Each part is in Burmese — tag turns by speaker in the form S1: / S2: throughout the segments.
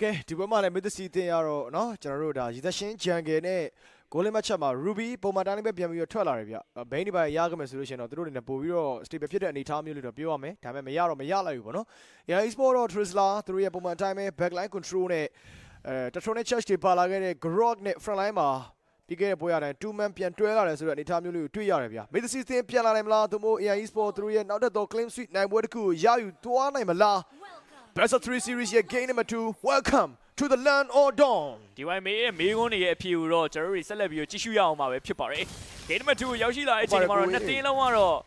S1: ကဲဒီဘက်မှာလည်းမစ်သစီတင်ရတော့เนาะကျွန်တော်တို့ဒါရီသက်ရှင်ဂျန်ဂယ်နဲ့ဂိုးလင်းမတ်ချက်မှာ Ruby ပုံမှန်တိုင်းလေးပဲပြန်ပြီးတော့ထွက်လာတယ်ဗျဘိန်းဒီပိုင်းရခဲ့မယ်ဆိုလို့ရှိရင်တော့သူတို့အနေနဲ့ပို့ပြီးတော့ stable ဖြစ်တဲ့အနေအထားမျိုးလို့တော့ပြောရမယ်ဒါပေမဲ့မရတော့မရလိုက်ဘူးပေါ့နော် AI Sport တော့ Trisla သူတို့ရဲ့ပုံမှန်အတိုင်းပဲ backline control နဲ့အဲ Tetronic Charge တွေပါလာခဲ့တဲ့ Grok နဲ့ front line မှာပြီးခဲ့တဲ့ပွဲရတိုင်း2 man ပြန်တွဲလာတယ်ဆိုတဲ့အနေအထားမျိုးလေးကိုတွေ့ရတယ်ဗျမစ်သစီတင်ပြန်လာနိုင်မလားသူမို့ AI Sport သူတို့ရဲ့နောက်ထပ်တော့ claim suite နိုင်ပွဲတစ်ခုကိုရယူသွားနိုင်မလား Best of 3 series ရဲ့ game number 2 welcome to the land or dawn
S2: ဒီဝိုင်းမေးရဲ့မေးခွန်းတွေရဲ့အဖြေကိုတော့ကျွန်တော်တို့ဆက်လက်ပြီးတော့ကြည့်ရှုရအောင်ပါပဲဖြစ်ပါတယ်ဂိမ်းနံပါတ်2ကိုရောက်ရှိလာတဲ့အချိန်မှာတော့နှစ်တင်းလုံးကတော့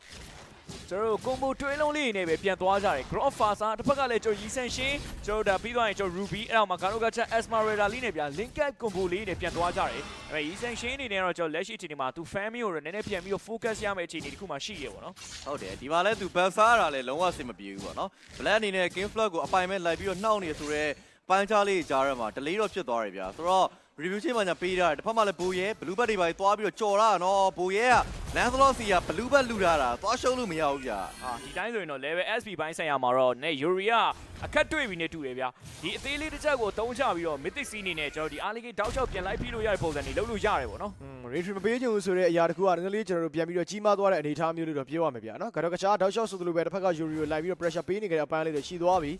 S2: ကျွန်တော်တို့ကွန်ဘိုတွဲလုံးလေးနေပဲပြန်သွားကြတယ် Ground Fasa တစ်ဖက်ကလည်းကျွန်တော်ရီဆန်ရှင်းကျွန်တော်ဒါပြီးသွားရင်ကျွန်တော် Ruby အဲ့တော့မှ Garo Gacha Esmeralda လေးနဲ့ဗျာ Link Up Combo လေးနဲ့ပြန်သွားကြတယ်အဲ့မဲ့ရီဆန်ရှင်းအနေနဲ့တော့ကျွန်တော်လက်ရှိအချိန်ဒီမှာသူ fan မျိုးကိုတော့နည်းနည်းပြန်ပြီးတော့ focus ရမယ့်အခြေအနေတစ်ခုမှရှိရပေါ့နော်
S3: ဟုတ်တယ်ဒီမှာလဲသူဘတ်စားရတာလဲလုံးဝအဆင်မပြေဘူးပေါ့နော်ဘလက်အနေနဲ့ game flag ကိုအပိုင်မဲ့လိုက်ပြီးတော့နှောက်နေဆိုတော့ပိုင်းချားလေးကြားရမှာ delay တော့ဖြစ်သွားတယ်ဗျာဆိုတော့ review ချင်းမှညာပေးထားတယ်တစ်ဖက်မှာလည်းဘူရဲ blue bat တွေပါသွားပြီးတော့ကြော်ရတာနော်ဘူရဲက landslot စီက blue bat လူထားတာသွားရှုံးလို့မရဘူးဗျာ
S2: အာဒီတိုင်းဆိုရင်တော့ level SP ဘိုင်းဆိုင်ရာမှာတော့ね Yuri ကအခက်တွေ့ပြီနဲ့တူတယ်ဗျာဒီအသေးလေးတစ်ချက်ကိုတုံးချပြီးတော့ Mythic C အနေနဲ့ကျွန်တော်ဒီ Alligator တောက်လျှောက်ပြန်လိုက်ပြီးလို့ရတဲ့ပုံစံတွေလုပ်လို့ရတယ်ပေါ့နော်
S1: อืม retry မပေးချင်ဘူးဆိုတဲ့အရာတခုကနည်းနည်းလေးကျွန်တော်တို့ပြန်ပြီးတော့ကြီးမားသွားတဲ့အနေအထားမျိုးလို့တော့ပြောရမယ်ဗျာနော်ကတော့ကခြားတောက်လျှောက်ဆိုသလိုပဲတစ်ဖက်က Yuri ကိုလိုက်ပြီးတော့ pressure ပေးနေကြတဲ့အပိုင်းလေးတွေရှိသွားပြီ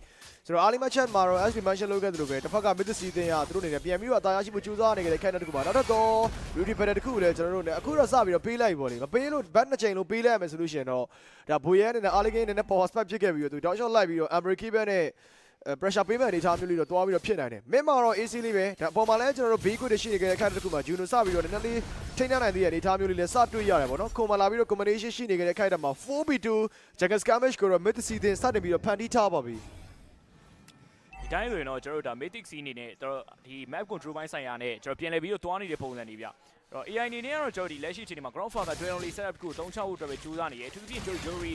S1: ဆိုတော့ Ali Machet မှာတော့ SP mention လုပ်ခဲ့သလိုပဲတစ်ဖက်က mid season ကသူတို့အနေနဲ့ပြန်ပြီးတော့အသာရရှိမှု ကြိုးစားနေကြတဲ့ character တခုပါနောက်တော့ beauty better တခုလည်းကျွန်တော်တို့လည်းအခုတော့စပြီးတော့ပေးလိုက်ပြီပေါ့လေမပေးလို့ back နှစ်ချိန်လို့ပေးလိုက်ရမယ်ဆိုလို့ရှိရင်တော့ဒါဘိုရဲအနေနဲ့ Ali Game အနေနဲ့ power spike ဖြစ်ခဲ့ပြီးတော့သူတောက်လျှောက်လိုက်ပြီးတော့ American ဘက်နဲ့ pressure ပေးမဲ့အနေအထားမျိုးလေးတော့တွားပြီးတော့ဖြစ်နိုင်တယ်မင်းမှာတော့ AC လေးပဲဒါအပေါ်မှာလည်းကျွန်တော်တို့ B good ရှိနေကြတဲ့အခါတစ်ခုမှာ Juno စပြီးတော့နည်းနည်းလေးထိန်းထားနိုင်သေးတဲ့အနေအထားမျိုးလေးလည်းစတွေ့ရတယ်ပေါ့နော်ခုံမလာပြီးတော့ combination ရှိနေကြတဲ့အခါမှာ 4B2 Jagged Skirmish ကိုတော့ mid season စတင်ပြီးတော့ဖန်တီးထားပါပြီ
S2: ဒီ တိုင်းဆိုရင်တော့ကျွန်တော်တို့ဒါ Mythic C အနေနဲ့ကျွန်တော်ဒီ map control ဘိုင်းဆိုင်ရာနဲ့ကျွန်တော်ပြန်လည်ပြီးတော့တွားနေတဲ့ပုံစံတွေဗျအဲ့ တော့ AI အနေနဲ့ကတော့ကျွန်တော်ဒီလက်ရှိအချိန်ဒီမှာ ground father 12 only setup ကိုတုံးချဖို့အတွက်ပဲကြိုးစားနေတယ်သူပြင်ကျွန်တော် Yuri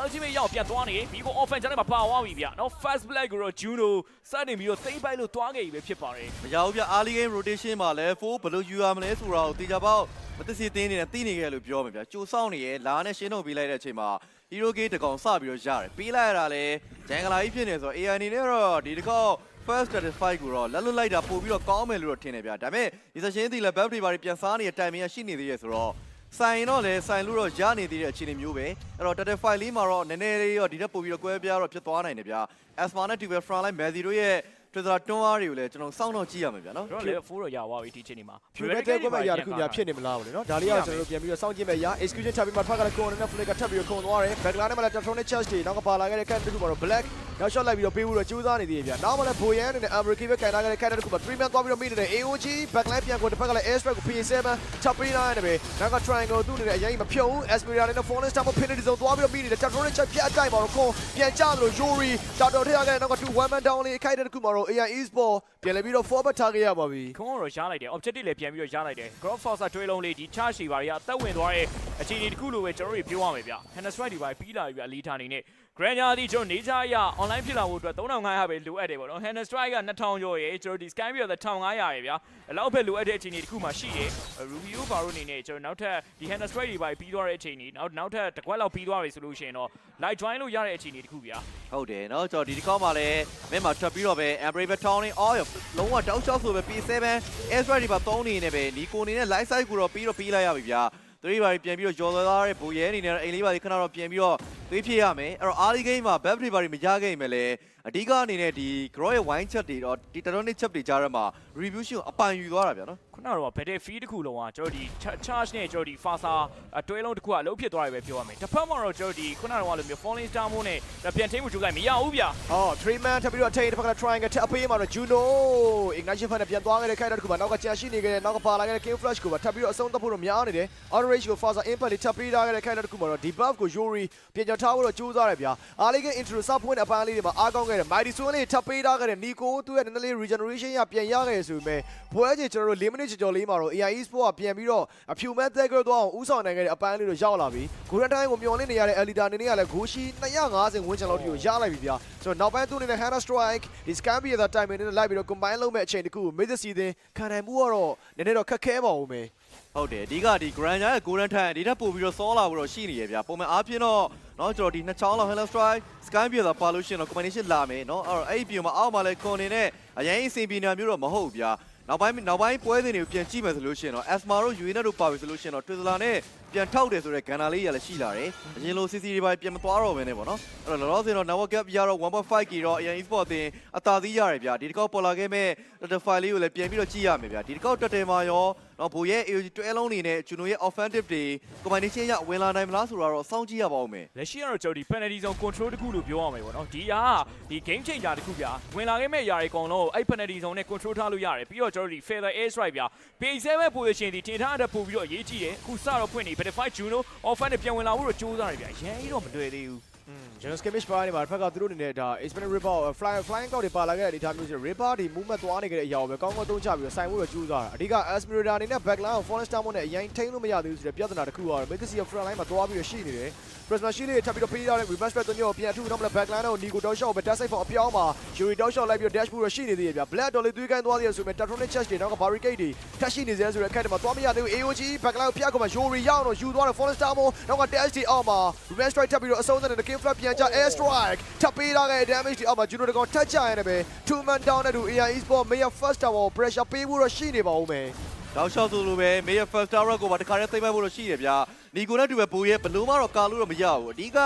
S2: ultimate ရောက်ပြန်သွားနေပြီးကို offense ကျတဲ့မှာပါသွားပြီဗျနော် fast black ကိုတော့ Juno စတင်ပြီးတော့သိမ့်ပိုက်လို့တွားခဲ့ပြီပဲဖြစ်ပါတယ်
S3: မရဘူးဗျ early game rotation မှာလဲ4ဘယ်လိုယူရမလဲဆိုတာကိုတေချာပေါက်မသိစီတင်းနေနဲ့သိနေခဲ့လို့ပြောမယ်ဗျာကြိုစောင်းနေရဲ့လာနဲ့ရှင်းထုတ်ပေးလိုက်တဲ့အချိန်မှာ hero game တကောင်စပြီးတော့ရတယ်ပေးလိုက်ရတာလဲဂျန်ဂလာကြီးဖြစ်နေဆိုတော့ AI အနေနဲ့တော့ဒီတစ်ခေါက် first satisfy ကိုတော့လက်လွတ်လိုက်တာပို့ပြီးတော့ကောင်းမယ်လို့တော့ထင်တယ်ဗျာဒါပေမဲ့ဒီစရှင်သီလဲ buff တွေပါပြန်စားနေတဲ့ timing ကရှိနေသေးရဲ့ဆိုတော့ဆိုင်တော့လဲဆိုင်လို့တော့ရနေသေးတဲ့အခြေအနေမျိုးပဲအဲ့တော့ data file လေးမှာတော့နည်းနည်းလေးတော့ဒီထက်ပို့ပြီးတော့ကွဲပြားတော့ဖြစ်သွားနိုင်တယ်ဗျာ asma နဲ့ tuber front line messi တို့ရဲ့ Twitter တွန်းအားတွေကိုလည်းကျွန်တော်စောင့်တော့ကြည့်ရမယ်ဗျာနော်
S2: ကျွန်တော် level 4တော့ရသွားပြီဒီအချိန်ဒီမှာ
S1: ဖြူတဲ့တဲ့ကွက်မဲ့အရာတစ်ခုများဖြစ်နေမလားဗောလေနော်ဒါလေးကကျွန်တော်တို့ပြန်ပြီးတော့စောင့်ကြည့်မယ်ရာ execution ချပြီးမှဖက်ကလည်း corner နဲ့ flick ကထပ်ပြီးတော့ခုံသွားတယ် backline နဲ့မှလည်း Tetronic charge တွေနောက်ကပါလာခဲ့တဲ့ character တစ်ခုမှာတော့ black နောက် shot လိုက်ပြီးတော့ပေးဖို့တော့ကြိုးစားနေသေးတယ်ဗျာနောက်မှလည်း Boyan နဲ့ American ပဲကင်လာခဲ့တဲ့ character တစ်ခုမှာ3 man သွားပြီးတော့မိနေတဲ့ AOG backline ပြန်ကိုတစ်ဖက်ကလည်း air strike ကို PS7 ချပ်ပေးလိုက်တယ်ပဲနောက်က triangle သူ့အနေနဲ့အရင်မဖြုံဘူး Aspira နဲ့ Fallen Star မှာ penalty zone သွားပြီးတော့မိနေတဲ့ Tetronic charge ပြတ်အတိုက်မှာတော့ခွန်ပြန်ကြလို့ Yuri တော်တော်ထည့်ရခဲ့တဲ့နောက်က2 one man down လေး character တစ်ခုမှာတော့ AI Esport ပြန်လည်ပြီးတော့ forward ထားခဲ့ရပါပြီ
S2: ခွန်ကတော့ရလိုက်တယ် objective လည်းပြန်ပြီးတော့ရလိုက်တယ် ground force တွဲလုံးလေးဒီ charge တွေပါတွေကအသက်ဝင်သွားတဲ့အခြေအနေတစ်ခုလိုပဲကျွန်တော်တို့ပြောရမယ်ဗျ Hanna strike တွေပါပြီးလာပြီဗျအလီထာနေနဲ့ Granja ဒီကျွန်တော်နေကြရ online ဖြစ်လာဖို့အတွက်3500ပဲလိုအပ်တယ်ပေါ့နော် Hand Strike က2000ကျော်ရယ်ကျွန်တော်ဒီ Sky View က1500ရယ်ဗျာအဲ့လောက်ပဲလိုအပ်တဲ့အခြေအနေတစ်ခုမှရှိတယ် Rubio ဘာလို့အနေနဲ့ကျွန်တော်နောက်ထပ်ဒီ Hand Strike တွေပါပြီးသွားတဲ့အခြေအနေနောက်နောက်ထပ်တစ်ခွက်လောက်ပြီးသွားပြီဆိုလို့ရှိရင်တော့ Light Join လို့ရတဲ့အခြေအနေတစ်ခုဗျာ
S3: ဟုတ်တယ်နော်ကျွန်တော်ဒီတစ်ခေါက်မှာလည်းမင်းမှာထွက်ပြီးတော့ပဲ Embrace Baton နဲ့ All လုံးဝတောက်ချောက်ဆိုပဲ P7 Air Strike တွေပါတုံးနေနေပဲနီကိုအနေနဲ့ Light Side ကိုတော့ပြီးတော့ပြီးလိုက်ရပြီဗျာ3ပါးပြန်ပြီးတော့ကျော်သွားတဲ့ဘူရဲအနေနဲ့အိမ်လေးပါခဏတော့ပြန်ပြီးတော့သွေးဖြည့်ရမယ်အဲ့တော့ early game မှာ buff တွေပါမရခဲ့ရင်ပဲလေအဓိကအနေနဲ့ဒီ grow ရဲ့ wine chat တွေတော့ဒီ tonic chat တွေကြားထဲမှာ review ရှင်အပိုင်ယူသွားတာဗျာနော်
S2: ခုနကတော့ battle fee တစ်ခုလုံးကကျွန်တော်ဒီ charge နဲ့ကျွန်တော်ဒီ faster အတွဲလုံးတစ်ခုကအလုံးဖြစ်သွားတယ်ပဲပြောရမယ်တစ်ဖက်မှာတော့ကျွန်တော်ဒီခုနကတော့လိုမျိုး falling star မိုးနဲ့ပြန်ထိမှုကြိုးလိုက်မရဘူးဗျာ
S1: အော်3 man ထပ်ပြီးတော့အထိန်တစ်ဖက်ကလည်း triangle ထပ်အပေးမှာတော့ Juno ignition fan နဲ့ပြန်သွားခဲ့တဲ့ခိုက်တာတစ်ခုမှာနောက်ကကြာရှိနေခဲ့တဲ့နောက်ကပါလာခဲ့တဲ့ King Flash ကိုပါထပ်ပြီးတော့အဆုံးသတ်ဖို့တော့များနေတယ် Auto Rage ကို Faza Impact လေးထပ်ပြီးထားခဲ့တဲ့ခိုက်တာတစ်ခုမှာတော့ debuff ကို Yuri ပြန်ကြောထားဖို့တော့ကြိုးစားတယ်ဗျာအားလေးက intro sub point အပန်းလေးတွေမှာအားကောင်းခဲ့တယ် Mighty Sword လေးထပ်ပေးထားခဲ့တဲ့ Nico သူ့ရဲ့နည်းနည်းလေး regeneration ရပြန်ရခဲ့ဆိုပေမဲ့ပွဲချင်းကျွန်တော်တို့4 minute ကျော်ကျော်လေးမှာတော့ AI Esport ကပြန်ပြီးတော့အဖြူမဲ့ Thagger သွားအောင်ဥဆောင်နိုင်ခဲ့တဲ့အပန်းလေးတို့ရောက်လာပြီ Golden Time ကိုမျှော်လင့်နေရတဲ့ Elita အနေနဲ့ကလည်းဂိုးရှိ250ဝန်းကျင်လောက်ထိကိုရလိုက်ပြီဗျာဆိုတော့နောက်ပိုင်းသူ့အနေနဲ့ Hannah Strike ဒီ Scambia တဲ့ time နဲ့လိုက်ပြီးတော့ combine လုပ်မဲ့အချိန်တခုကို Mid season ခံနိုင်မှုကတော့နည်းနည်းတော့ခက်ခဲပါဦးမယ်
S3: ဟုတ်တယ်အဓိကဒီ Grand ရဲ့ Golden Time ဒီထက်ပိုပြီးတော့စောလာဖို့တော့ရှိနေရဗျာပုံမှန်အားဖြင့်တော့เนาะကျွန်တော်ဒီနှစ်ချောင်းလောက် Hello Strike Sky ပြေသာပါလို့ရှိရင်တော့ combination လာမယ်เนาะအဲ့တော့အဲ့ဒီပြေမှာအောက်မှာလဲ con နေနဲ့အရင်အစီအပီနာမျိုးတော့မဟုတ်ဘူးဗျာနောက်ပိုင်းနောက်ပိုင်းပွဲစဉ်တွေကိုပြန်ကြည့်မယ်ဆိုလို့ရှိရင်တော့ Asma တို့ UAE တို့ပါပြီဆိုလို့ရှိရင်တော့ Twizzler နဲ့ပြန်ထောက်တယ်ဆိုတဲ့ကဏ္ဍလေးရလည်းရှိလာတယ်အရင်လို CC တွေပါပြန်မသွားတော့ဘဲနဲ့ပေါ့နော်အဲ့တော့လောလောဆယ်တော့ network gap ရတော့ 1.5k တော့ AN Esport တင်အသာသီးရတယ်ဗျာဒီတစ်ခေါက်ပေါ်လာခဲ့မဲ့ data file လေးကိုလည်းပြန်ပြီးတော့ကြည့်ရမယ်ဗျာဒီတစ်ခေါက်တက်တယ်မှာရော တော့ဘိုရဲ့ AOG တွဲလုံးနေနဲ့ကျွန်တော်ရဲ့ offensive တွေ combination ရဝင်လာနိုင်မလားဆိုတော့စောင့်ကြည့်ရပါဦးမယ်
S2: လက်ရှိကတော့ကျွန်တော်ဒီ penalty zone control တခုလို့ပြောရမှာပေါ့နော်ဒီဟာဒီ game changer တခုဗျာဝင်လာခဲ့မဲ့ຢာတွေအကုန်လုံးအဲ့ penalty zone နဲ့ control ထားလို့ရတယ်ပြီးတော့ကျွန်တော်ဒီ feather air strike ဗျာ P7 position ဒီတင်ထားတဲ့ပို့ပြီးတော့အရေးကြီးတယ်အခုစတော့ဖွင့်နေ Battlefield Juno offer နဲ့ပြန်ဝင်လာဖို့တော့ကြိုးစားနေဗျာရန်ကြီးတော့မတွေ့သေးဘူး
S1: ကျွန်တော် skimish ပိုင်းနေမှာတစ်ဖက်ကသူတို့အနေနဲ့ဒါ Exponent Ripper fly flying cloud တွေပါလာခဲ့တဲ့အနေအထားမျိုးဆို Ripper ဒီ movement သွားနေခဲ့တဲ့အရာကိုပဲကောင်းကောင်းသုံးချပြီးတော့ဆိုင်ဖို့တော့ကြိုးစားတာအဓိက Asmirada အနေနဲ့ backline ကို Forest Town နဲ့အရင်ထိန်းလို့မရသေးဘူးဆိုတဲ့ပြဿနာတစ်ခုကတော့ Megacy front line မှာသွားပြီးတော့ရှိနေတယ် Prisma Shield တွေထပ်ပြီးတော့ပေးထားတဲ့ reverse threat မျိုးကိုပြန်ထူတော့မလဲ backline ကို Nico Dog Shot ကိုပဲ dash side for အပြောင်းမှာ Yuri Dog Shot လိုက်ပြီးတော့ dash ဖို့တော့ရှိနေသေးတယ်ဗျ Black Dolly သွေးကိုင်းသွားသေးတယ်ဆိုပေမဲ့ Tatronic Chest တွေနောက်က barricade တွေထပ်ရှိနေသေးတယ်ဆိုတဲ့အခက်တွေမှာသွားမရသေးဘူး AOG backline ကိုဖျက်ကုန်မှာ Yuri ရောက်တော့ယူသွားတယ် Forest Town နောက်က dash တွေအောက်မှာ reverse strike ထပ်ပြီးတော့အဆုံးသတ်တဲ့ King Flap ပြန်ကြ air strike ထပ်ပေးထားခဲ့တဲ့ damage တွေအောက်မှာ Juno တကောင်ထပ်ချရနေပဲ two man down နဲ့တူ AI Esport Mayor first tower ကို pressure ပေးဖို့တော့ရှိနေပါဦးမယ်
S3: တောက်လျှောက်ဆိုလိုပဲ Mayor First Tower ကိုပါတခါတည်းသိမ့်ပို့လို့ရှိရဗျာနီကိုနဲ့တူပဲဘိုးရဲ့ဘလို့မှတော့ကာလို့တော့မရဘူးအဓိက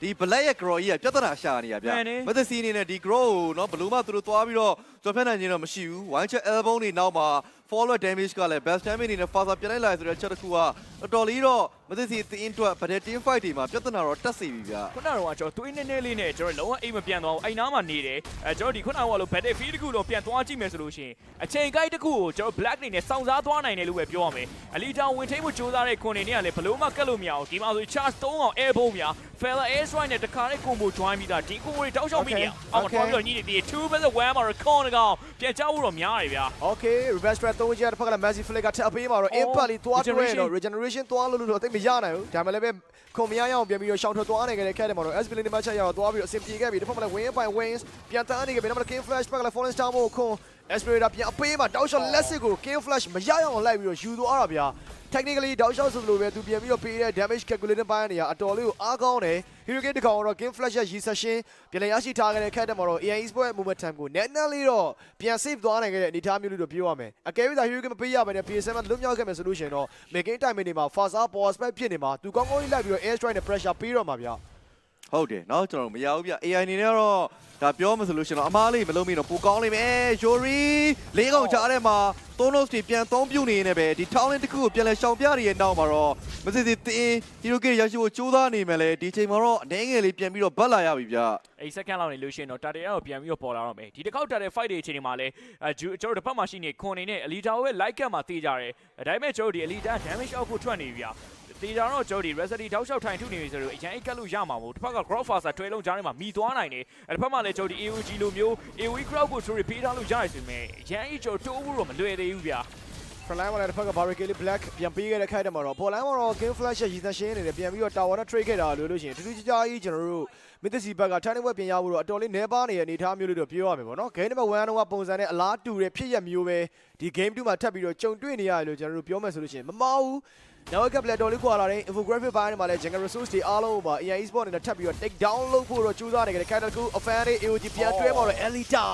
S3: ဒီ black ရဲ့ grow ကြီးကပြဿနာရှာနေရဗျာ
S2: မှန်တယ်
S3: မသက်စီအနေနဲ့ဒီ grow ကိုเนาะဘလို့မှသူတို့သွားပြီးတော့ကျော်ဖက်နိုင်ခြင်းတော့မရှိဘူး one check elbow နေနောက်မှာ forward damage ကလည်း best damage အနေနဲ့ faster ပြန်လိုက်လာဆိုတဲ့ချက်တစ်ခုကတော်တော်လေးတော့ မသက်စီတင်းအတွက် battle team fight တွေမှာပြဿနာတော့တက်စီပြီဗျာ
S2: ခုနကတော့ကျွန်တော်သွေးနည်းနည်းလေးနဲ့ကျွန်တော်လုံးဝအိမ်မပြန်သွားဘူးအိမ်နားမှာနေတယ်အဲကျွန်တော်ဒီခုနကလို့ battlefield တခုလုံးပြန်သွားကြည့်မယ်ဆိုလို့ရှိရင်အချိန်ကိုက်တစ်ခုကိုကျွန်တော် black နေနဲ့စောင့်စားသွားနိုင်တယ်လို့ပဲပြောရမယ်အလီတာဝင်ထိမှုစူးစမ်းတဲ့ခွန်နေနဲ့ကလည်းဘလို့မှကတ်လို့မရအောင်ဒီမှာဆို charge 3အောင် air bomb များ fella air strike နဲ့တခါနဲ့ combo join ပြီးသားဒီ combo တွေတောက်လျှောက်ပြီးနေအောင်မတော်ပြီးတော့ညှိနေသေးတယ်2 versus 1မှာတော့ con ကောင်ပြန်ချဖို့တော့များတယ်ဗျာ
S1: Okay reverse threat 3ချက်တစ်ဖက်ကလည်း Messi Flick ကထပ်ပေးမှာတော့ impact လေးသွားတွဲတော့ regeneration သွားလို့လို့တော့သိမရနိုင်ဘူးဒါမှလည်းပဲခုံမရရအောင်ပြန်ပြီးတော့ရှောင်းထွက်သွားနေခဲ့တဲ့ cat တွေမှာတော့ SB လေးဒီမှာချက်ရအောင်သွားပြီးတော့အဆင်ပြေခဲ့ပြီတစ်ဖက်မှာလည်း win by wins ပြန်တန်းနေခဲ့ပြီနောက်မှာ King Flash ဘက်ကလည်း Fallen Star မို့ခွန် Aspirator ပြန်အပေးမှာတောက်ရှော့လက်စစ်ကို King Flash မရရအောင်လိုက်ပြီးတော့ယူသွားတာဗျာ technically တောက်ရှော့ဆိုလိုပဲသူပြန်ပြီးတော့ပေးတဲ့ damage calculator ပိုင်းနေရအတော်လေးကိုအားကောင်းတယ် Hurricane တကောင်တော့ King Flash ရဲ့ recession ပြန်လည်ရရှိထားခဲ့တဲ့ cat တွေမှာတော့ AI Sport ရဲ့ movement time ကိုနည်းနည်းလေးတော့ပြန် save သွားနိုင်ခဲ့တဲ့အနေအထားမျိုးလေးတော့ပြောရမယ်အကယ်၍သာ Hurricane မပေးရဘဲနဲ့ PS7 လွတ်မြောက်ခဲ့မယ်ဆိုလို့ရှိရင်တော့ making time တွေမှာ fast power spec ဖြစ်နေမှာသူကောင်းကောင်းလေးလိုက်ပြီးတော့ air strike နဲ့ pressure ပေးတော့မှာဗျာ
S3: ဟုတ်တယ်เนาะကျွန်တော်တို့မရဘူးဗျ AI အနေနဲ့ကတော့ဒါပြောမှဆိုလို့ရှိရင်တော့အမားလေးမလုံးမိတော့ပိုကောင်းလိမ့်မယ် Yori လေးကောင်ကြားထဲမှာသုံးလို့တွေပြန်သုံးပြုတ်နေနေပဲဒီ talent တစ်ခုကိုပြန်လဲရှောင်ပြရတဲ့နောက်မှာတော့မစစ်စစ်တင်း Hero Kid ရရှိဖို့ကြိုးစားနေမယ်လေဒီချိန်မှာတော့အနေငယ်လေးပြန်ပြီးတော့ဗတ်လာရပြီဗျ
S2: အဲ့ second လောက်နေလို့ရှိရင်တော့ target ကိုပြန်ပြီးတော့ပေါ်လာတော့မယ်ဒီတစ်ခေါက် target fight တွေအချိန်ဒီမှာလဲအဲကျွန်တော်တို့တစ်ဖက်မှာရှိနေခွန်နေနဲ့ elita ရဲ့ like cap မှာတေးကြတယ်ဒါပေမဲ့ကျွန်တော်တို့ဒီ elita damage output ထွက်နေပြီဗျာ တေးကြတော့ကျွန်တော်ဒီ residity တောက်လျှောက်ထိုင်ထုနေပြီဆိုတော့အရင်အိတ်ကတ်လို့ရမှာမဟုတ်တစ်ဖက်က crowd faster တွဲလုံးကြားထဲမှာမိသွားနိုင်တယ်အဲ့တစ်ဖက်မှာလည်းကျွန်တော်ဒီ AOG လိုမျိုး AOE crowd ကိုကျွန်တော်ပေးထားလို့ရတယ်ဆိုပေမဲ့အရင်အိတ်ကျွန်တော်တိုးဖို့တော့မလွယ်သေးဘူးဗျာ
S1: front line မှာလည်းတစ်ဖက်က barricade black ပြန်ပေးခဲ့တဲ့ cat တွေမှာတော့ ball line မှာတော့ King Flash ရဲ့ recession နေတယ်ပြန်ပြီးတော့ tower နဲ့ trade ခဲ့တာလို့လို့ရှိရင်တူတူကြကြကြီးကျွန်တော်တို့မစ်သစီဘက်က turning point ပြင်ရဖို့တော့အတော်လေးနေပါနေတဲ့အနေအထားမျိုးလေးတော့ပြောရမယ်ပေါ့နော် game number 1တော့ပုံစံနဲ့အလားတူတဲ့ဖြစ်ရမျိုးပဲဒီ game 2မှာထပ်ပြီးတော့ကြုံတွေ့နေရတယ်လို့ကျွန်တော်တို့ပြောမယ်ဆိုလို့ရှိရင်မမောဘူးနော က်ကပလက်တော်လေးခွာလာတဲ့ infographic ဘိုင်းမှာလည်း jungle resource တွေအားလုံးပါ AI sport နဲ့ထပ်ပြီးတော့ take down လုပ်ဖို့တော့ကြိုးစားနေကြတယ် character ကို fan တွေ AOG ပြန်တွဲမှာတော့ Elita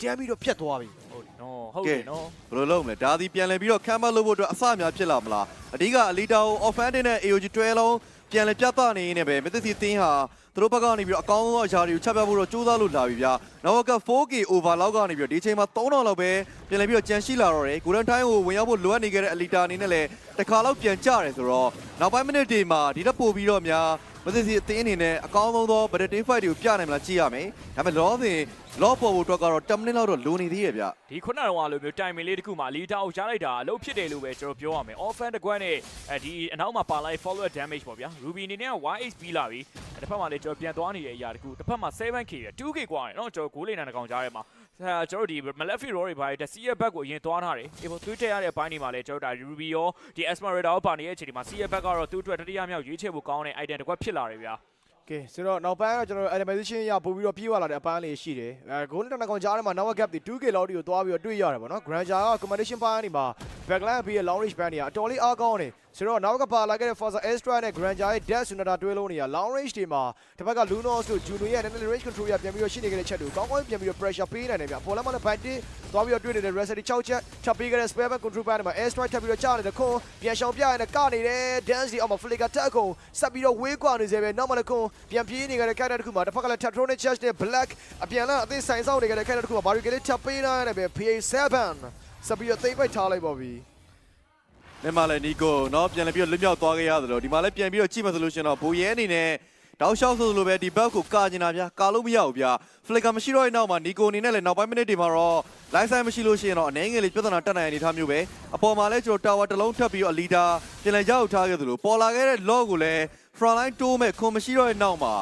S1: တမ်းပြီးတော့ဖြတ်သွားပြီ
S2: ဟုတ်တယ်နော်ဟုတ်တယ်နော်
S3: ဘယ်လိုလုပ်မလဲဒါဒီပြန်လဲပြီးတော့ camera လုပ်ဖို့အတွက်အစများဖြစ်လာမလားအဓိကအလီတာကို offending နဲ့ AOG တွဲလုံးပြန်လဲပြတ်သားနေနေပဲမသစီတင်းဟာ သူတို့ဘက်ကနေပြီးတော့အကောင်းဆုံးအရာတွေကိုချက်ပြဖို့တော့ကြိုးစားလို့လာပြီဗျာနောက်က 4K over လောက်ကနေပြီးတော့ဒီချိန်မှာ3000လောက်ပဲပြန်လဲပြီးတော့ကြံရှိလာတော့တယ် golden time ကိုဝင်ရောက်ဖို့လိုအပ်နေခဲ့တဲ့အလီတာအနေနဲ့လည်းတစ်ခါလောက်ပြန်ကြတယ်ဆိုတော့နောက်ပိုင်းမိနစ်တွေမှာဒီတက်ပို့ပြီးတော့များမသစီအတင်းအနေနဲ့အကောင်းဆုံးသော battle fight တွေကိုပြနိုင်မလားကြည့်ရမယ်ဒါပေမဲ့လောစဉ်လောပေါ်ဖို့အတွက်ကတော့10မိနစ်လောက်တော့လိုနေသေးရဲ့ဗျ
S2: ဒီခုနကတော့လိုမျိုး timing လေးတစ်ခုမှလီတာကိုရှားလိုက်တာအလုပ်ဖြစ်တယ်လို့ပဲကျွန်တော်ပြောရမယ် offense တကွန်းနဲ့အဲဒီအနောက်မှာပါလိုက် follower damage ပေါ့ဗျာ ruby အနေနဲ့ y8 ပြီးလာပြီ တစ်ဖက်မှာလည်းကျွန်တော်ပြန်သွားနေတဲ့အရာတခုတစ်ဖက်မှာ 7k ရ 2k กว่าတယ်เนาะကျွန်တော်ဂိုးလိန်နာတကောင်ကြားထဲမှာအဲကျွန်တော်ဒီ malefic roar တွေပါတဲ့ CF back ကိုအရင်သွားထားတယ်အေးပေါ့သွေးထည့်ရတဲ့အပိုင်းတွေမှာလည်းကျွန်တော်ဒါ ruby ရောဒီ esmeralda ရောပါနေတဲ့အချိန်ဒီမှာ CF back ကတော့သူ့အတွက်တတိယမြောက်ရွေးချယ်ဖို့ကောင်းတဲ့ item တစ်ခွက်ဖြစ်လာတယ်ဗျာ
S1: ကဲဆိုတော့နောက်ပိုင်းကတော့ကျွန်တော်တို့ animation ရပို့ပြီးတော့ပြေးသွားလာတဲ့အပိုင်းလေးရှိတယ်အဲ goal နဲ့တနကောင်ကြားထဲမှာ now gap တွေ 2k လောက်တွေကိုသွားပြီးတော့တွေ့ရတယ်ပေါ့နော် granger က combination ပိုင်းနေမှာ backline ပြီးရဲ့ long range band တွေကအတော်လေးအားကောင်းတယ် ဆိုတော့နောက်ကပါလာခဲ့တဲ့ Forza Extra နဲ့ Granger ရဲ့ Death Sonata တွဲလုံးတွေက long range တွေမှာတစ်ဖက်က Lunos တို့ Juno ရဲ့ nene range control ရပြန်ပြီးတော့ရှိနေခဲ့တဲ့ချက်တွေကိုကောင်းကောင်းပြန်ပြီးတော့ pressure ပေးနိုင်တယ်ဗျအပေါ်လမ်းမှာလည်း bite သွားပြီးတော့တွေ့နေတဲ့ Recipe 6ချက်ထပ်ပေးခဲ့တဲ့ spare back control ပိုင်းမှာ air strike ထပ်ပြီးတော့ချနေတဲ့ခွန်ပြန်ရှောင်ပြရတဲ့ကနေတယ် dance ဒီအောက်မှာ flicker တက်ကုန်ဆက်ပြီးတော့ဝေးကွာနေစေပဲနောက်မှလည်းခွန်ပြန်ပြေးနေခဲ့တဲ့ character တစ်ခုမှာတစ်ဖက်ကလည်း Tetronic Church နဲ့ Black အပြန်လာအသေးဆိုင်ဆောက်နေခဲ့တဲ့ character တစ်ခုမှာ Barricade လေးထပ်ပေးနိုင်တယ်ပဲ PA7 ဆက်ပြီးတော့သိမ့်ပိုက်ထားလိုက်ပါပြီ
S3: လက်မလည်းနီကိုเนาะပြန်လည်းပြီးတော့လွတ်မြောက်သွားခဲ့ရတယ်လို့ဒီမှာလည်းပြန်ပြီးတော့ကြည့်မှဆိုလို့ရှိရင်တော့ဘူရဲအနေနဲ့တောက်လျှောက်ဆိုလိုပဲဒီဘက်ကိုကာကျင်တာဗျာကာလို့မရဘူးဗျာဖလစ်ကာမရှိတော့တဲ့နောက်မှာနီကိုအနေနဲ့လည်းနောက်ပိုင်းမိနစ်တွေမှာတော့လိုင်းဆိုင်မရှိလို့ရှိရင်တော့အနေငယ်လေးပြဿနာတက်နိုင်တဲ့အနေအထားမျိုးပဲအပေါ်မှာလည်းကျွန်တော်တာဝါတစ်လုံးထပ်ပြီးတော့အလီဒါပြန်လည်းရောက်ထားခဲ့သလိုပေါ်လာခဲ့တဲ့ log ကိုလည်း front line တိုးမဲ့ခွန်မရှိတော့တဲ့နောက်မှာ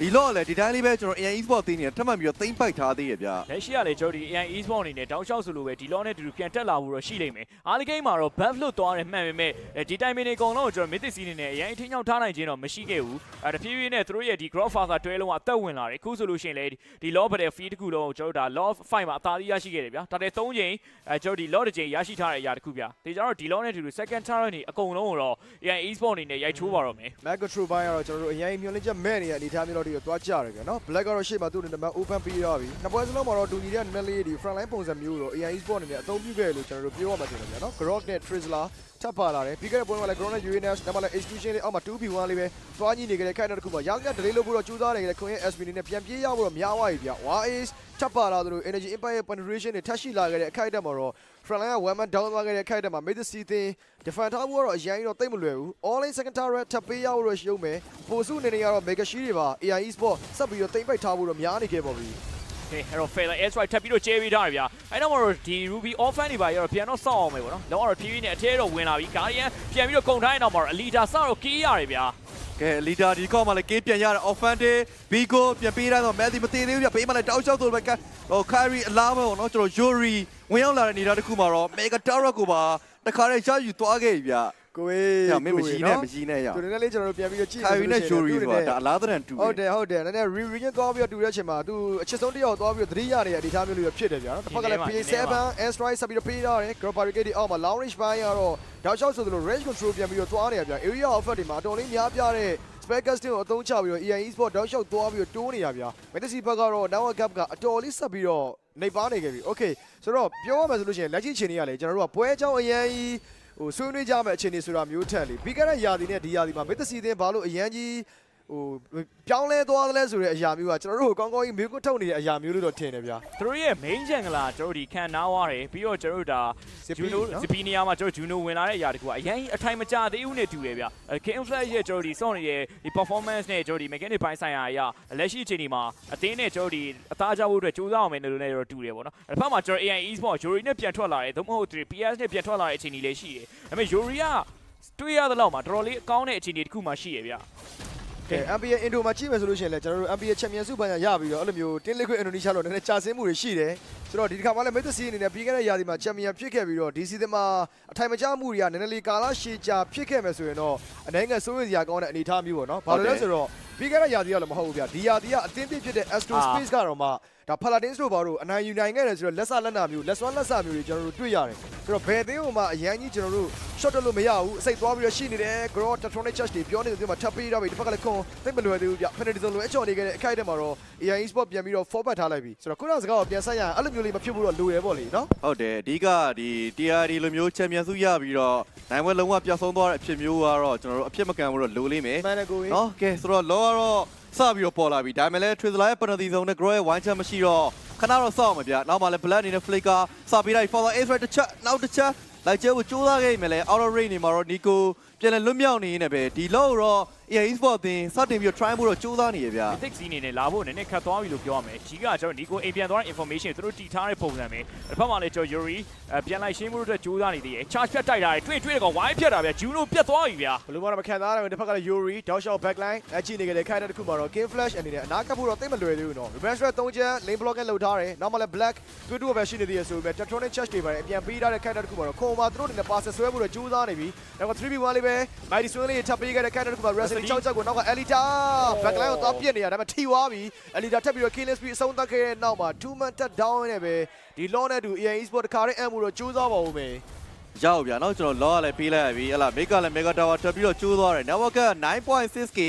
S3: ဒီ log လည်းဒီတိုင်းလေးပဲကျွန်တော် AN Esport တင်းနေထပ်မှန်ပြီးတော့သိမ့်ပိုက်ထားသေးရဗျာ
S2: လက်ရှိကလည်းကျွန်တော်ဒီ AI Esport အနေနဲ့တောက်လျှောက်ဆိုလို့ပဲဒီလောနဲ့တူတူပြန်တက်လာဖို့တော့ရှိလိမ့်မယ်အားလီဂိမ်းမှာတော့ buff လွတ်သွားတယ်မှန်ပေမဲ့ဒီတိုင်းမင်းတွေအကုန်လုံးကိုကျွန်တော် mythic scene အနေနဲ့အရင်အထင်းချောင်းထားနိုင်ခြင်းတော့မရှိခဲ့ဘူးအဲတဖြည်းဖြည်းနဲ့သူတို့ရဲ့ဒီ Grandfather တွဲလုံးကအသက်ဝင်လာတယ်အခုဆိုလို့ရှိရင်လေဒီ law ဘတဲ့ feed တစ်ခုလုံးကိုကျွန်တော်တို့ဒါ law 5မှာအသာစီးရရှိခဲ့တယ်ဗျာဒါတည်း3ချိန်အဲကျွန်တော်ဒီ law တစ်ချိန်ရရှိထားတဲ့အရာတစ်ခုဗျာဒီကျတော့ဒီ law နဲ့တူတူ second tower နေအကုန်လုံးကိုတော့ AI Esport အနေနဲ့ရိုက်ချိုးပါတော့မယ်
S1: Mac Control ဘိုင်းကတော့ကျွန်တော်တို့အရင်မျောလင့်ချက်မဲ့နေတဲ့အနေအထားမျိုးတော့ဒီကိုသွားကြရတယ်ကြနော် Black ကတော့ရှေ့မှာသူ့အနေနဲ့ open ပြီးရပြီနှစ်ပွဲစလုံးမှာတော့တူညီတဲ့နည်းလေးဒီ front line ပုံစံမျိုးတော့ AI Sport အနေနဲ့အသုံးပြုခဲ့လို့ကျွန်တော်တို့ပြောရမှာတင်တယ်ဗျာနော် Grok နဲ့ Trizzler ထပ်ပါလာတယ်ပြီးခဲ့တဲ့ပွဲမှာလည်း Grok နဲ့ Uranus နောက်မှလည်း Execution လေးအောက်မှာ 2v1 လေးပဲသွားညီနေကြတဲ့ခိုင်တဲ့တစ်ခုမှာရောင်းရ delay လုပ်ဖို့တော့ကြိုးစားနေကြတဲ့ Queen SB နေနဲ့ပြန်ပြေးရဖို့တော့များသွားပြီဗျာ YAS ချက်ပါလာသလို Energy Empire ရဲ့ penetration တွေထပ်ရှိလာခဲ့တဲ့အခိုက်အတန့်မှာတော့ Frontline က one man down သွားခဲ့တဲ့အခိုက်အတန့်မှာ Mid Sea သင်း defend ထားဖို့ကတော့အရင်ကတော့တိတ်မလွယ်ဘူး online second turret ထပ်ပေးရဖို့တော့ရှိုံမယ်ပိုစုအနေနဲ့ကတော့ Mega Shield တွေပါ AI Esport ဆက်ပြီးတော့တိတ်ပိတ်ထားဖို့တော့များနေခဲ့ပါပြီ
S2: အဲ့တော့ fail air strike ထပ်ပြီးတော့ကျေးပြီးထားပြီဗျာအဲ့တော့မတော့ဒီ ruby offense တွေပါရတော့ပြန်တော့စောင့်အောင်မယ်ပေါ့နော်လောကတော့ tv နဲ့အထဲတော့ဝင်လာပြီ guardian ပြန်ပြီးတော့ကုန်ထိုင်းအောင်မှာ alita စတော့ key ရတယ်ဗျာ
S3: ကဲလီဒါဒီကောက်မှလည်းကေးပြန်ရတဲ့ offensive ဘီကိုပြန်ပေးတိုင်းတော့ Messi မသေးသေးဘူးပြပေးမှလည်းတောက်လျှောက်ဆိုပဲကဟို Kyrie အလားပဲပေါ့နော်ကျွန်တော် Yuri ဝင်ရောက်လာတဲ့နေရာတစ်ခုမှာတော့ Mega Tower ကိုပါတခါတည်းရယူသွားခဲ့ပြီဗျ
S1: ကိုေး
S3: ညမင်းမရှိနဲ့မရှိနဲ့ရ
S1: သူလည်းလေးကျွန်တော်တို့ပြန်ပြီးတော့ကြည့်
S3: ခါရီနဲ့ရှိုရီဆိုတာဒါအလားတန်တူ
S1: ဟုတ်တယ်ဟုတ်တယ်နည်းနည်း re-region သွားပြီးတော့တူတဲ့အချိန်မှာသူအချစ်ဆုံးတစ်ယောက်သွားပြီးတော့သတိရနေတဲ့အနေအထားမျိုးလေးဖြစ်တယ်ဗျာနော်တစ်ဖက်ကလည်း PA7 air strike ဆက်ပြီးတော့ပေးရတယ် group barricade အောက်မှာ long range ဘိုင်းကတော့တောက်လျှောက်ဆိုသလို range control ပြန်ပြီးတော့သွားနေရဗျာ area offer တွေမှာအတော်လေးများပြတဲ့ Specus တင်ကိုအသုံးချပြီးတော့ AI Esport တောက်လျှောက်သွားပြီးတော့တိုးနေရဗျာ Fantasy ဘက်ကတော့ Now Gap ကအတော်လေးဆက်ပြီးတော့နေပါနေခဲ့ပြီ Okay ဆိုတော့ပြောရမယ်ဆိုလို့ရှိရင်လက်ရှိအချိန်လေးကလေကျွန်တော်တို့ကပွဲအကြောင်းအရန်ကြီး ဟိုဆွေးနွေးကြမယ့်အခြေအနေဆိုတာမျိုးထက်လေပြီးခဲ့တဲ့ယာဒီနဲ့ဒီယာဒီမှာမေတ္တစီသင်းဘာလို့အရန်ကြီး ဟိုပြောင်းလဲသွားသလဲဆိုတဲ့အရာမျိုးကကျွန်တော်တို့ကောင်းကောင်းကြီးမေးခွန်းထုတ်နေတဲ့အရာမျိုးလို့တော့ထင်တယ်ဗျာ
S2: သူတို့ရဲ့ main jungle ကကျွန်တော်ဒီခံနားွားတယ်ပြီးတော့ကျွန်တော်တို့ဒါ Juno စပီနီယာမှာကျွန်တော် Juno ဝင်လာတဲ့အရာတကူကအရင်အထိုင်မကျသေးဘူးနဲ့တူတယ်ဗျ။ King Flash ရဲ့ကျွန်တော်ဒီ song ရဲ့ဒီ performance နဲ့ကျွန်တော်ဒီ mechanic ပိုင်းဆိုင်ရာအရာလက်ရှိအချိန်ဒီမှာအသင်းနဲ့ကျွန်တော်ဒီအသားကြဖို့အတွက်စူးစမ်းအောင်မယ်လို့လည်းတော့တူတယ်ပေါ့နော်။တစ်ဖက်မှာကျွန်တော် AI Esport Yuri နဲ့ပြန်ထွက်လာတယ်။သို့မဟုတ် PS နဲ့ပြန်ထွက်လာတဲ့အချိန်ကြီးလည်းရှိတယ်။ဒါပေမဲ့ Yuri ကတွေ့ရသလောက်မှာတော်တော်လေးအကောင်းတဲ့အခြေအနေတစ်ခုမှရှိရဗျ။
S1: ကဲ NBA Indo မှာကြည့်မယ်ဆိုလို့ရှိရင်လည်းကျွန်တော်တို့ NBA Champions ဆုပန်းရပြီးတော့အဲ့လိုမျိုး Team Liquid Indonesia လို့နည်းနည်းကြာဆင်းမှုတွေရှိတယ်ဆိုတော့ဒီတစ်ခါမှလည်း Mid Sea အနေနဲ့ပြီးခဲ့တဲ့ရာသီမှာ Champion ဖြစ်ခဲ့ပြီးတော့ဒီ season မှာအထိုင်မကျမှုတွေကနည်းနည်းလေးကာလရှည်ကြာဖြစ်ခဲ့မယ်ဆိုရင်တော့အနေငယ်စိုးရိမ်စရာကောင်းတဲ့အနေအထားမျိုးပေါ့နော်ဘာလို့လဲဆိုတော့ ပြီးခဲ့တဲ့ရာသီကလည်းမဟုတ်ဘူးဗျဒီရာသီကအသင်းသစ်ဖြစ်တဲ့ Astro Space ကတော့မှဒါ Paladins တို့ဘာလို့အနိုင်ယူနိုင်ခဲ့တယ်ဆိုတော့လက်ဆလက်နာမျိုးလက်စွမ်းလက်ဆမျိုးတွေကျွန်တော်တို့တွေ့ရတယ်ဆိုတော့ဘယ်အသင်းဟိုမှာအရန်ကြီးကျွန်တော်တို့ shot တက်လို့မရဘူးအစိတ်သွားပြီးတော့ရှိနေတယ် Grow Tetronic Charge တွေပြောနေတဲ့သူမှာထပ်ပေးတော့ပြီဒီဘက်ကလည်းခွန်သိပ်မလွယ်သေးဘူးဗျ penalty zone လိုအချော်နေခဲ့တဲ့အခိုက်အတန့်မှာတော့ AI Sport ပြန်ပြီးတော့ forward ထားလိုက်ပြီဆိုတော့ခုနကစကားကိုပြန်ဆက်ရရင်အဲ့လိုမျိုးလေးမဖြစ်ဘူးတော့လိုရပေါ့လေနော်
S3: ဟုတ်တယ်အဓိကဒီ TRD လိုမျိုးချန်ပီယံဆုရပြီးတော့နိုင်ပွဲလုံးဝပျောက်ဆုံးသွားတဲ့အဖြစ်မျိုးကတော့ကျွန်တော်တို့အဖြစ်မကန်ဘူးတော့လိုလိမ့်မယ်
S1: မှန်တယ်ကိုကြီး
S3: နော်ကဲဆိုတော့လောကတော့စပြီးတော့ပေါ်လာပြီဒါပေမဲ့လည်း Twizzler ရဲ့ penalty zone နဲ့ Grow ရဲ့ one chance မရှိတော့ခဏတော့စောင့်မှာဗျနောက်မှလည်း Black အနေနဲ့ Flicker စပြီးလိုက် follow Ace right တစ်ချက်နောက်တစ်ချက်လိုက်ကျဲကိုကြိုးစားခဲ့မယ်လေ out of range နေမှာတော့ Nico ပြန်လည်လွတ်မြောက်နေနေပဲဒီလောက်တော့ EA Sport တင်စတင်ပြီးတော့ try ဖို့တော့ကြိုးစားနေရဗျ
S2: mythic scene အနေနဲ့လာဖို့နည်းနည်းခတ်သွားပြီလို့ပြောရမယ်။ကြီးကကျွန်တော် Nico အိမ်ပြန်သွားတဲ့ information သူတို့တီထားတဲ့ပုံစံပဲ။တစ်ဖက်မှာလည်းကျွန်တော် Yuri ပြန်လိုက်ရှင်းမှုအတွက်ကြိုးစားနေသေးတယ်။ charge ဖြတ်တိုက်တာတွေတွေ့တွေ့ကောင်ဝိုင်းဖြတ်တာဗျ။ Juno ပြတ်သွားပြီဗျာ
S1: ဘယ်လိုမှတော့မခံစားရဘူးတစ်ဖက်ကလည်း Yuri Down Shot Backline အကြည့်နေကြတဲ့ခိုက်တဲ့တစ်ခုမှာတော့ King Flash အနေနဲ့အနာကပ်ဖို့တော့သိပ်မလွယ်သေးဘူးနော် Revenge Threat 3ချက် lane block နဲ့လှုပ်ထားတယ်နောက်မှလည်း Black တွေ့တူပဲရှိနေသေးရဆိုပေမဲ့ Tetronic Charge တွေပါတယ်အပြန်ပေးထားတဲ့ခိုက်တဲ့တစ်ခုမှာတော့ခုံမှာသူတို့အနေနဲ့ pass ဆွဲဖို့တော့ကြိုးစားနေပြီနောက် 3v1 လေးပဲပဲ mighty swing လေးထပ်ပေးခဲ့တဲ့ character တစ်ခုမှာ wrestling 6ချက်ကိုနောက်က elita backline ကိုသွားပြစ်နေရဒါပေမဲ့ထိသွားပြီ elita ထပ်ပြီးတော့ killing spree အဆုံးသတ်ခဲ့တဲ့နောက်မှာ2 man touch down နဲ့ပဲဒီ law နဲ့တူ EA Esports တခါတည်းအမှုတော့ကြိုးစားပါဦးမယ်
S3: ရအောင်ဗျာနော်ကျွန်တော်လောကလည်းပေးလိုက်ရပြီဟလာမေကလည်း mega tower ထပ်ပြီးတော့ကျိုးသွားတယ် network က 9.6k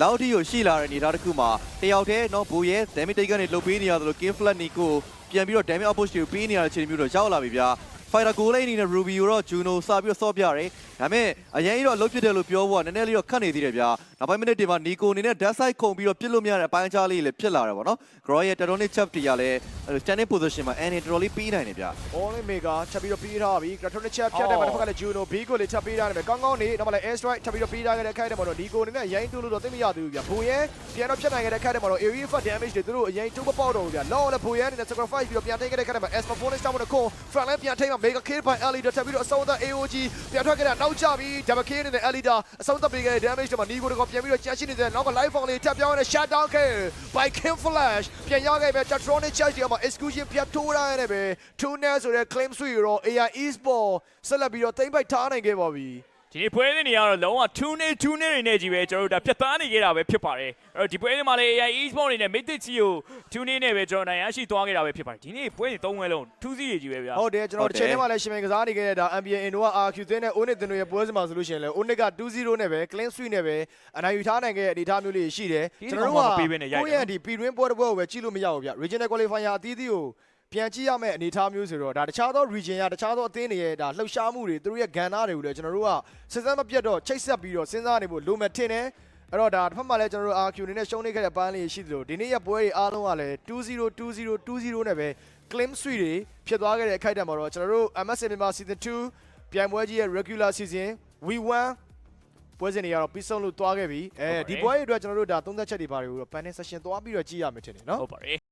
S3: လောက်ထိကိုရှိလာတဲ့အနေအထားတစ်ခုမှာတယောက်တည်းနော်ဘူရဲ damage take ကနေလုတ်ပေးနေရသလို king flat nico ပြန်ပြီးတော့ damage output တွေကိုပေးနေရတဲ့အခြေအနေမျိုးတော့ရောက်လာပြီဗျာ fighter goal လေးအနေနဲ့ ruby ကိုတော့ juno စပြီးတော့စော့ပြတယ်ဒါပေမဲ့အရင်ကြီးတော့အလုပ်ဖြစ်တယ်လို့ပြောဖို့ကနည်းနည်းလေးတော့ခက်နေသေးတယ်ဗျာနောက်ပိုင်းမိနစ်တွေမှာ nico အနေနဲ့ dash side ခုန်ပြီးတော့ပြစ်လို့မရတဲ့အပိုင်းခြားလေးလည်းဖြစ်လာတယ်ဗောနော် grow ရဲ့ tectonic chap တွေကလည်း standing position မှာ annie တော်တော်လေးပြီးနိုင်တယ်ဗျာ
S1: all in mega ချက်ပြီးတော့ပြီးထားပြီ Gratronic chat ဖြတ်တယ်မှာတစ်ဖက်ကလည်း Juno B ကိုလည်းချက်ပေးထားတယ်ပဲကောင်းကောင်းနေတော့မှလည်း air strike ချက်ပြီးတော့ပြီးထားခဲ့တဲ့ခိုက်တယ်မှာတော့ဒီကိုအနေနဲ့ရိုင်းတူလို့တော့သိမရသေးဘူးဗျဘူရဲပြန်တော့ဖြတ်နိုင်ခဲ့တဲ့ခိုက်တယ်မှာတော့ area for damage တွေသူတို့အရင်တူမပေါက်တော့ဘူးဗျလောလည်းဘူရဲအနေနဲ့ sacrifice ပြီးတော့ပြန်ထိခဲ့တဲ့ခိုက်တယ်မှာ as performance တောင်းတဲ့ခု front line ပြန်ထိမှာ mega kill by elite ချက်ပြီးတော့အဆုံးသတ် AOG ပြန်ထွက်ခဲ့တာနောက်ကျပြီး double kill နေတဲ့ elite အဆုံးသတ်ပေးခဲ့တဲ့ damage တွေမှာ Nico တော့ပြန်ပြီးတော့ကြက်ရှိနေတဲ့နောက်က live phone လေးထပ်ပြောင်းနေတဲ့ shut down kill by Kim Flash ပြန်ရခဲ့ပြီ Gratronic chat ဒီမှာ exclusion ပြတ်ထိုးထားရတယ်ပဲ Tuner ဆိုတဲ့ claim ဆွေရော AI Esport ဆက်လက်ပြီးတော့သိမ့်ပိုက်ထားနိုင်ခဲ့ပါပြီ
S2: ဒီနေ့ပွဲစဉ်တွေကတော့လုံးဝ2နေ2နေတွေနဲ့ကြီးပဲကျွန်တော်တို့ဒါပြတ်သားနေခဲ့တာပဲဖြစ်ပါတယ်အဲ့တော့ဒီပွဲစဉ်မှာလည်း AI Esport အနေနဲ့ Mythic ကြီးကို2နေနဲ့ပဲကျွန်တော်နိုင်ရရှိသွားခဲ့တာပဲဖြစ်ပါတယ်ဒီနေ့ပွဲစဉ်3ဝဲလုံး2စီးရကြီးပဲဗျာ
S1: ဟုတ်တယ်ကျွန်တော်တစ်ချိန်ထဲမှာလည်းရှင်မင်ကစားနေခဲ့တဲ့ဒါ NBA Innova RQ သင်းနဲ့ Onyx တင်တို့ရဲ့ပွဲစဉ်မှာဆိုလို့ရှိရင်လည်း Onyx က2-0နဲ့ပဲ clean sweep နဲ့ပဲအနိုင်ယူထားနိုင်ခဲ့တဲ့အနေအထားမျိုးလေးရှိတယ်ကျွန်တော်တို့ကကိုယ့်ရဲ့ဒီပြည်တွင်းပွဲတစ်ပွဲကိုပဲကြည့်လို့မရဘူးဗျ Regional Qualifier အသီးသီးကို ပြန်ကြည့်ရမယ့်အနေအထားမျိုးဆိုတော့ဒါတခြားသော region ရတခြားသောအသင်းတွေရဲ့ဒါလှုပ်ရှားမှုတွေသူတို့ရဲ့ဂန်နာတွေကိုလည်းကျွန်တော်တို့ကစစ်စမ်းမပြတ်တော့ချိတ်ဆက်ပြီးတော့စဉ်းစားနေဖို့လိုမယ်ထင်တယ်အဲ့တော့ဒါတစ်ဖက်မှာလည်းကျွန်တော်တို့ RQ အနေနဲ့ရှုံးနေခဲ့တဲ့ပန်းလေးရှိသလိုဒီနေ့ရက်ပွဲတွေအားလုံးကလည်း2-0 2-0 2-0နဲ့ပဲ claim suite တွေဖြစ်သွားခဲ့တဲ့အခိုက်အတန့်မှာတော့ကျွန်တော်တို့ MSN မြန်မာ season 2ပြိုင်ပွဲကြီးရဲ့ regular season we1 ပွဲစဉ်တွေကတော့ပြီးဆုံးလို့သွားခဲ့ပြီအဲဒီပွဲတွေအတွက်ကျွန်တော်တို့ဒါသုံးသက်ချက်တွေဘာတွေကိုတော့ panel session သွားပြီးတော့ကြည့်ရမယ်ထင်တယ်နော်
S2: ဟုတ်ပါတယ်